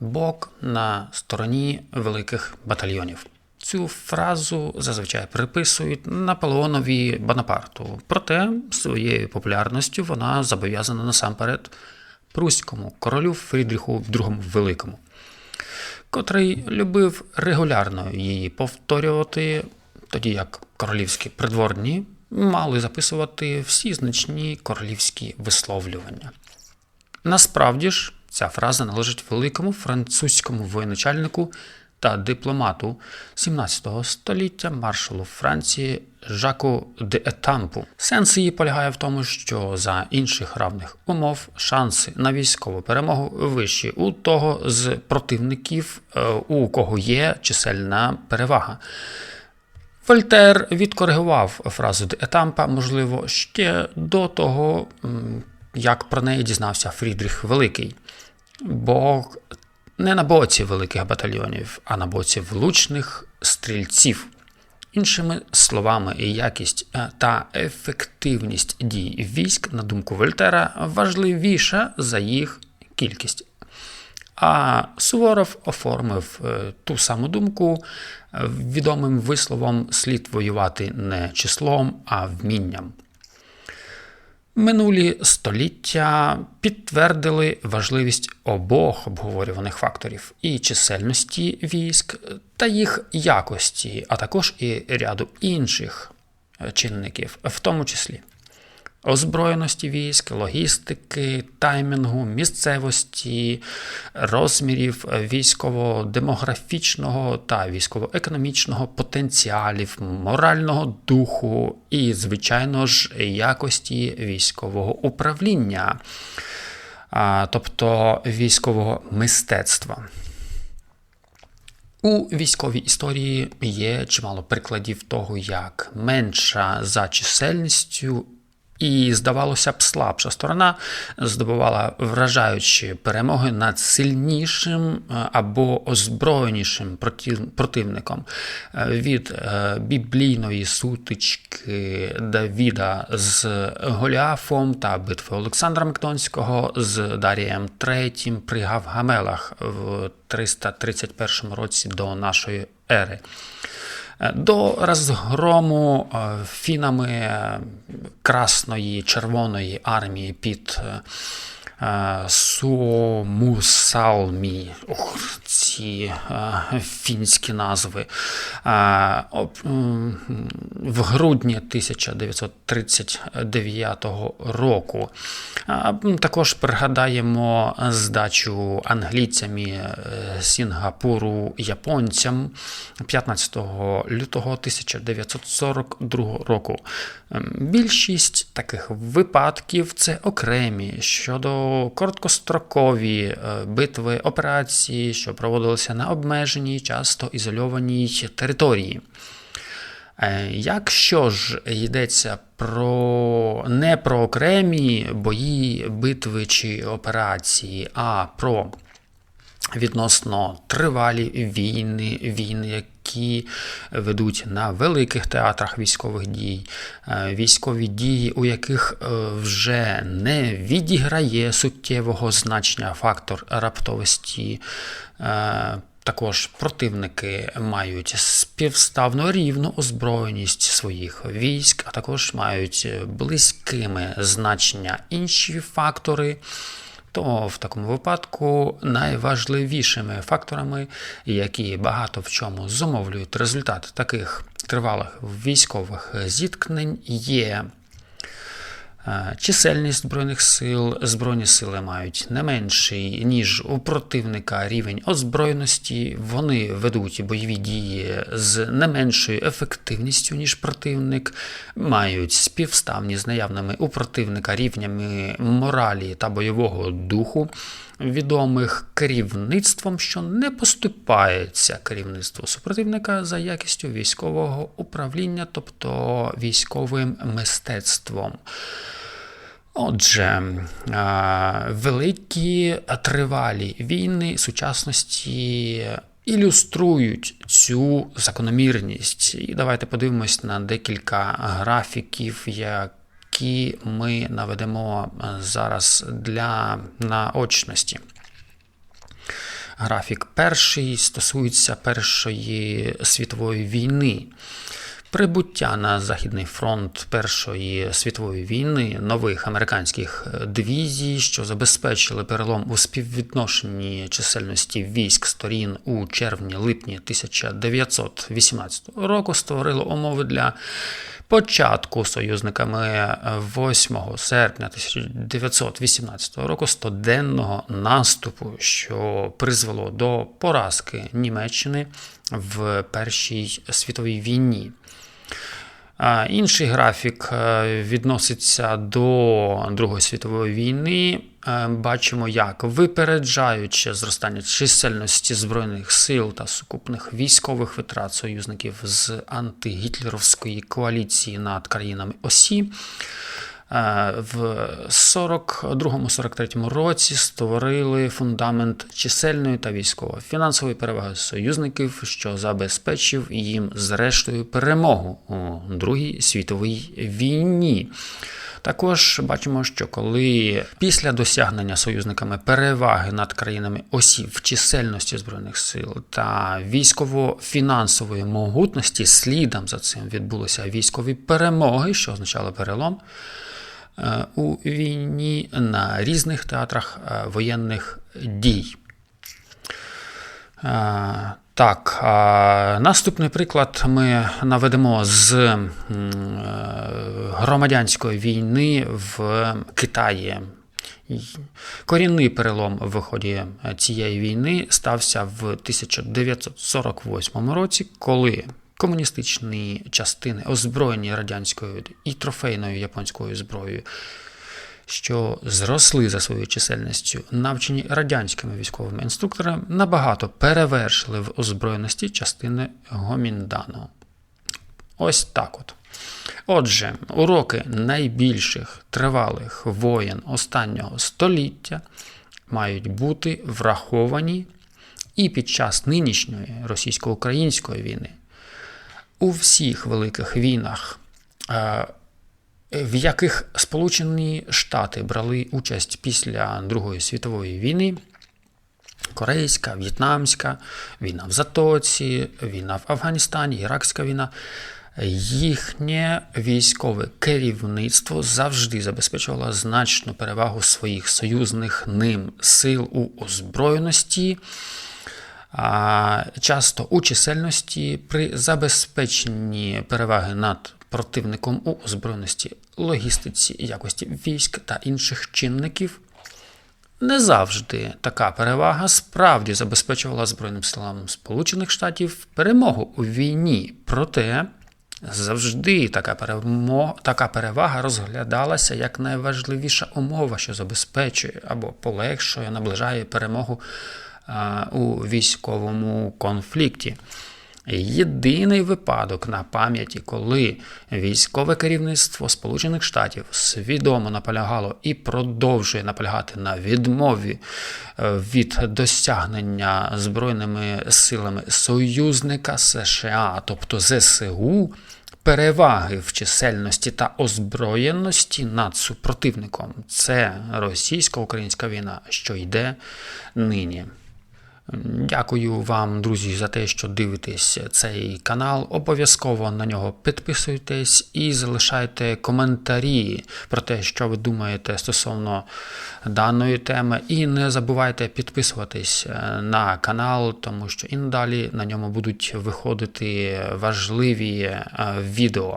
Бог на стороні великих батальйонів. Цю фразу зазвичай приписують Наполеонові Бонапарту, проте своєю популярністю вона зобов'язана насамперед Пруському королю Фрідріху II Великому, котрий любив регулярно її повторювати, тоді як королівські придворні мали записувати всі значні королівські висловлювання. Насправді ж, ця фраза належить великому французькому воєначальнику та дипломату 17 століття маршалу Франції Жаку де Етампу. Сенс її полягає в тому, що за інших равних умов шанси на військову перемогу вищі у того з противників, е, у кого є чисельна перевага. Вольтер відкоригував фразу де Етампа, можливо, ще до того, як про неї дізнався Фрідріх Великий. Бо не на боці великих батальйонів, а на боці влучних стрільців. Іншими словами, якість е, та ефективність дій військ, на думку Вольтера, важливіша за їх кількість. А Суворов оформив е, ту саму думку е, відомим висловом слід воювати не числом, а вмінням. Минулі століття підтвердили важливість обох обговорюваних факторів і чисельності військ та їх якості, а також і ряду інших чинників, в тому числі озброєності військ, логістики, таймінгу, місцевості, розмірів військово-демографічного та військово-економічного потенціалів, морального духу і, звичайно ж, якості військового управління, тобто військового мистецтва. У військовій історії є чимало прикладів того, як менша за чисельністю і, здавалося б, слабша сторона здобувала вражаючі перемоги над сильнішим е, або озброєнішим противником е, від е, біблійної сутички Давіда з Голіафом та битви Олександра Македонського з Дарієм III при Гавгамелах в 331 році до нашої ери. До розгрому е, фінами Красної Червоної армії під е, Сумусалмі. Ох, ці е, фінські назви. В грудні 1939 року. Також пригадаємо здачу англійцями Сінгапуру японцям 15 лютого 1942 року. Ем, більшість таких випадків це окремі щодо короткострокові е, битви операції, що проводилися на обмеженій, часто ізольованій території. Е, якщо ж йдеться про не про окремі бої, битви чи операції, а про відносно тривалі війни, війни, які ведуть на великих театрах військових дій, е, військові дії, у яких е, вже не відіграє суттєвого значення фактор раптовості. Е, також противники мають співставно рівну озброєність своїх військ, а також мають близькими значення інші фактори то в такому випадку найважливішими факторами, які багато в чому зумовлюють результат таких тривалих військових зіткнень, є чисельність збройних сил, збройні сили мають не менший, ніж у противника рівень озброєності. Вони ведуть бойові дії з не меншою ефективністю, ніж противник, мають співставні з наявними у противника рівнями моралі та бойового духу. Відомих керівництвом, що не поступається керівництву супротивника за якістю військового управління, тобто військовим мистецтвом. Отже, великі тривалі війни сучасності ілюструють цю закономірність. І давайте подивимось на декілька графіків, які ми наведемо зараз для наочності. Графік перший стосується Першої світової війни. Прибуття на Західний фронт Першої світової війни нових американських е, дивізій, що забезпечили перелом у співвідношенні чисельності військ сторін у червні-липні 1918 року, створило умови для початку союзниками 8 серпня 1918 року стоденного наступу, що призвело до поразки Німеччини в Першій світовій війні. Інший графік е, відноситься до Другої світової війни. Е, бачимо, як випереджаючи зростання чисельності збройних сил та сукупних військових витрат союзників з антигітлеровської коаліції над країнами Осі. Е, в 42-43 році створили фундамент чисельної та військово-фінансової переваги союзників, що забезпечив їм зрештою перемогу у Другій світовій війні. Також бачимо, що коли після досягнення союзниками переваги над країнами осіб в чисельності збройних сил та військово-фінансової могутності, слідом за цим відбулися військові перемоги, що означало перелом. Е, у війні на різних театрах е, воєнних дій. Е, так, наступний приклад ми наведемо з громадянської війни в Китаї. Корінний перелом в виході цієї війни стався в 1948 році, коли комуністичні частини, озброєні радянською і трофейною японською зброєю, що зросли за своєю чисельністю, навчені радянськими військовими інструкторами, набагато перевершили в озброєності частини Гоміндану. Ось так от. Отже, уроки найбільших тривалих воєн останнього століття мають бути враховані і під час нинішньої російсько-української війни у всіх великих війнах, е, в яких Сполучені Штати брали участь після Другої світової війни. Корейська, В'єтнамська, війна в Затоці, війна в Афганістані, Іракська війна. Їхнє військове керівництво завжди забезпечувало значну перевагу своїх союзних ним сил у озброєності часто у чисельності при забезпеченні переваги над противником у озброєності, логістиці, якості військ та інших чинників. Не завжди така перевага справді забезпечувала Збройним силам Сполучених Штатів перемогу у війні. Проте завжди така перемога, така перевага розглядалася як найважливіша умова, що забезпечує або полегшує, наближає перемогу у військовому конфлікті. Єдиний випадок на пам'яті, коли військове керівництво Сполучених Штатів свідомо наполягало і продовжує наполягати на відмові е, від досягнення збройними силами союзника США, тобто ЗСУ, переваги в чисельності та озброєності над супротивником. Це російсько-українська війна, що йде нині. Дякую вам, друзі, за те, що дивитесь цей канал. Обов'язково на нього підписуйтесь і залишайте коментарі про те, що ви думаєте стосовно даної теми. І не забувайте підписуватись е, на канал, тому що і надалі на ньому будуть виходити важливі е, відео.